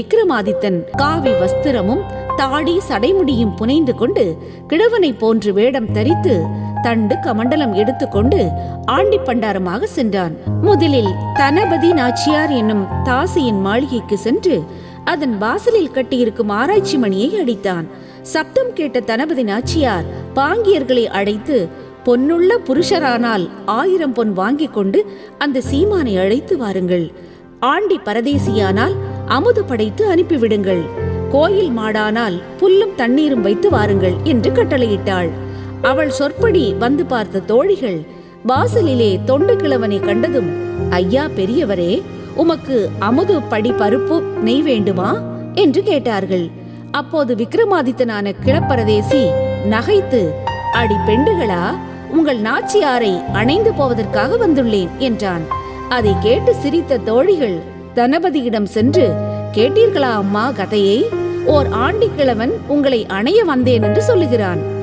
விக்ரமாதித்தன் காவி வஸ்திரமும் தாடி சடைமுடியும் புனைந்து கொண்டு கிழவனை போன்று வேடம் தரித்து தண்டு கமண்டலம் எடுத்துக்கொண்டு ஆண்டி பண்டாரமாக சென்றான். முதலில் தனபதி நாச்சியார் என்னும் தாசியின் மாளிகைக்கு சென்று அதன் வாசலில் கட்டியிருக்கும் ஆராய்ச்சி மணியை அடித்தான். சப்தம் கேட்ட தனபதி நாச்சியார் பாங்கியர்களை அழைத்து பொன்னுள்ள புருஷரானால் ஆயிரம் பொன் வாங்கிக் கொண்டு அந்த சீமானை அழைத்து வாருங்கள். ஆண்டி பரதேசியானால் அமுது படைத்து அனுப்பிவிடுங்கள். கோயில் மாடானால் புல்லும் தண்ணீரும் வைத்து வாருங்கள் என்று கட்டளையிட்டாள். அவள் சொற்படி வந்து பார்த்த தோழிகள் வாசலிலே தொண்டு கிழவனை கண்டதும் ஐயா பெரியவரே உமக்கு அமுது படி பருப்பு நெய் வேண்டுமா? என்று கேட்டார்கள். அப்போது விக்ரமாதித்தனான கிழப்பரதேசி நகைத்து அடி பெண்டுகளா உங்கள் நாச்சியாரை அணைந்து போவதற்காக வந்துள்ளேன் என்றான். அதை கேட்டு சிரித்த தோழிகள் தனபதியிடம் சென்று கேட்டீர்களா அம்மா கதையை? ஓர் ஆண்டிக்கிழவன் உங்களை அணைய வந்தேன் என்று சொல்லுகிறான்.